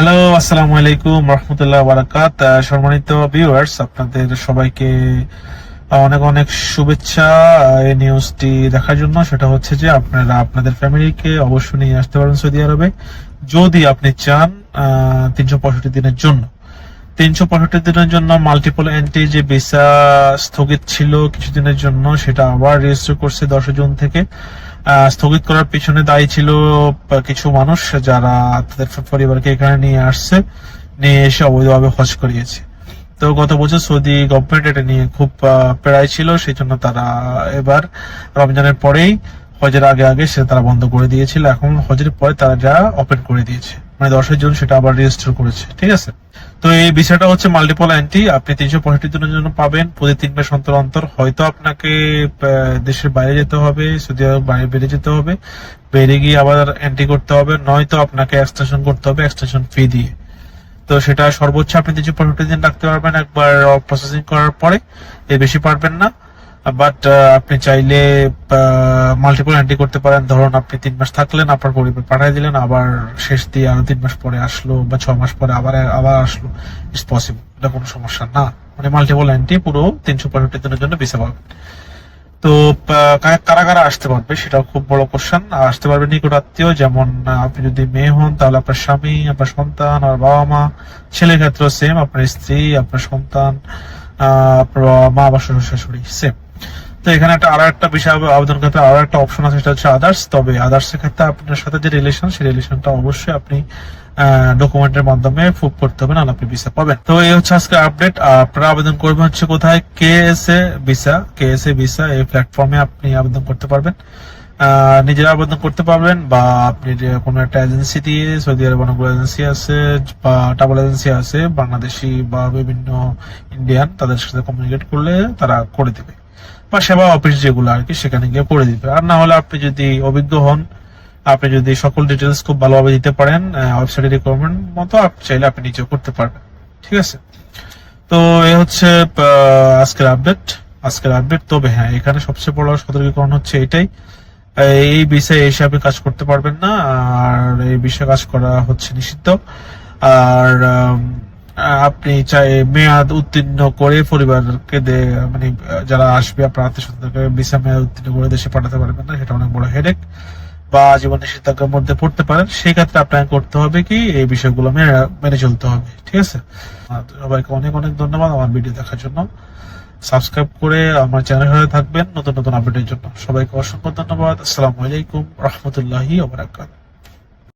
Hello আসসালামু আলাইকুম রহমতুল্লাহ বারাকাত সম্মানিত ভিউয়ার্স আপনাদের সবাইকে অনেক অনেক শুভেচ্ছা এই নিউজটি দেখার জন্য। সেটা হচ্ছে যে আপনারা আপনাদের ফ্যামিলিকে অবশ্যই নিয়ে আসতে পারেন সৌদি আরবে, যদি আপনি চান তিনশো পঁয়ষট্টি দিনের জন্য। তিনশো পঁয়ষট্টি দিনের জন্য মাল্টিপল এন্ট্রি যে ভিসা স্থগিত ছিল কিছুদিনের জন্য, সেটা আবার রেজিস্টার করছে দশ জুন থেকে। স্থগিত করার পিছনে দায়ী ছিল কিছু মানুষ যারা তাদের পরিবারকে এখানে নিয়ে আসছে, নিয়ে এসে অবৈধভাবে হজ করিয়েছে। তো গত বছর সৌদি গভর্নমেন্ট এটা নিয়ে খুব পেড়ায় ছিল সেই জন্য তারা এবার রমজানের পরেই হজের আগে আগে সে তারা বন্ধ করে দিয়েছিল। এখন হজের পরে তারা যা ওপেন করে দিয়েছে। মানে দশের জন সেটা আবার রেজিস্টার করেছে। ঠিক আছে? তো এই বিষয়টা হচ্ছে মাল্টিপল অ্যান্টি আপনি তিনশো পঁয়ষট্টি দিনের জন্য পাবেন। প্রতি তিন মাস অন্তর অন্তর। হয়তো আপনাকে দেশের বাইরে যেতে হবে, সৌদি আরব বাইরে বেড়ে যেতে হবে। বেড়ে গিয়ে আবার এন্ট্রি করতে হবে। নয়তো আপনাকে এক্সটেনশন করতে হবে এক্সটেনশন ফি দিয়ে। তো সেটা সর্বোচ্চ আপনি তিনশো পঁয়ষট্টি দিন রাখতে পারবেন। একবার প্রসেসিং করার পরে। এর বেশি পারবেন না। বাট আপনি চাইলে মাল্টিপল এন্ট্রি করতে পারেন। ধরুন আপনি তিন মাস থাকলেন আপনার পরিবার পাঠিয়ে দিলেন আবার শেষ দিয়ে আরও তিন মাস পরে আসলো বা ছ মাস পরে আবার আবার আসলো। ইটস পসিবল এটা কোনো সমস্যা না। মানে মাল্টিপল এন্ট্রি পুরো তিনশো পঁয়ষট্টি দিনের জন্য ভিসা পাবেন তো কারা- কারা আসতে পারবে সেটাও খুব বড় কোশ্চেন আসতে পারবে নিকট আত্মীয় যেমন আপনি যদি মেয়ে হন তাহলে আপনার স্বামী আপনার সন্তান আর বাবা মা। ছেলের ক্ষেত্রেও সেম আপনার স্ত্রী আপনার সন্তান আহ, মা বা শ্বশুর শাশুড়ি সেম তো এখানে একটা আরও একটা বিষয় আবেদন ক্ষেত্রে আরও একটা অপশন আছে, সেটা হচ্ছে আদার্স তবে আদার্স এর ক্ষেত্রে আপনার সাথে যে রিলেশন সেই রিলেশনটা অবশ্যই আপনি ডকুমেন্টের মাধ্যমে প্রুভ করতে হবে, নাহলে আপনি ভিসা পাবেন। তো এই হচ্ছে আজকে আপডেট আপনারা আবেদন করবেন হচ্ছে কোথায়? K S A visa K S A visa এই প্ল্যাটফর্মে আপনি আবেদন করতে পারবেন। নিজেরা আবেদন করতে পারবেন বা আপনি কোনো একটা এজেন্সি দিয়ে, সৌদি আরব অনেকগুলো এজেন্সি আছে বা ট্রাভেল এজেন্সি আছে, বাংলাদেশি বা বিভিন্ন ইন্ডিয়ান তাদের সাথে কমিউনিকেট করলে তারা করে দিবে। বা সেবা অফিস যেগুলো আর কি, সেখানে গিয়ে করে দিবে আর না হলে আপনি যদি অভিজ্ঞ হন, আপনি যদি সকল ডিটেলস খুব ভালোভাবে দিতে পারেন ওয়েবসাইটের রিকোয়ারমেন্ট মতো আপনি চাইলে আপনি নিজেও করতে পারবেন। ঠিক আছে? তো এ হচ্ছে আজকের আপডেট আজকের আপডেট তবে হ্যাঁ এখানে সবচেয়ে বড় সতর্কীকরণ হচ্ছে এটাই। এই বিষয়ে এসে আপনি কাজ করতে পারবেন না, আর এই বিষয়ে কাজ করা হচ্ছে নিষিদ্ধ। আর আপনি চাই মেয়াদ উত্তীর্ণ করে পরিবারকে মানে যারা আসবে আপনার আত্মীয় স্বজনকে ভিসা মেয়াদ উত্তীর্ণ করে দেশে পাঠাতে পারবেন না, সেটা অনেক বড় হেডেক বা জীবন নিষেধাজ্ঞার মধ্যে পড়তে পারেন। সেই ক্ষেত্রে আপনাকে করতে হবে কি, এই বিষয়গুলো মেনে মেনে চলতে হবে, ঠিক আছে? সবাইকে অনেক অনেক ধন্যবাদ আমার ভিডিও দেখার জন্য। সাবস্ক্রাইব করে আমার চ্যানেল হয়ে থাকবেন নতুন নতুন আপডেটের জন্য। সবাইকে অসংখ্য ধন্যবাদ। আসসালামু আলাইকুম, রহমতুল্লাহি ওবরাকাত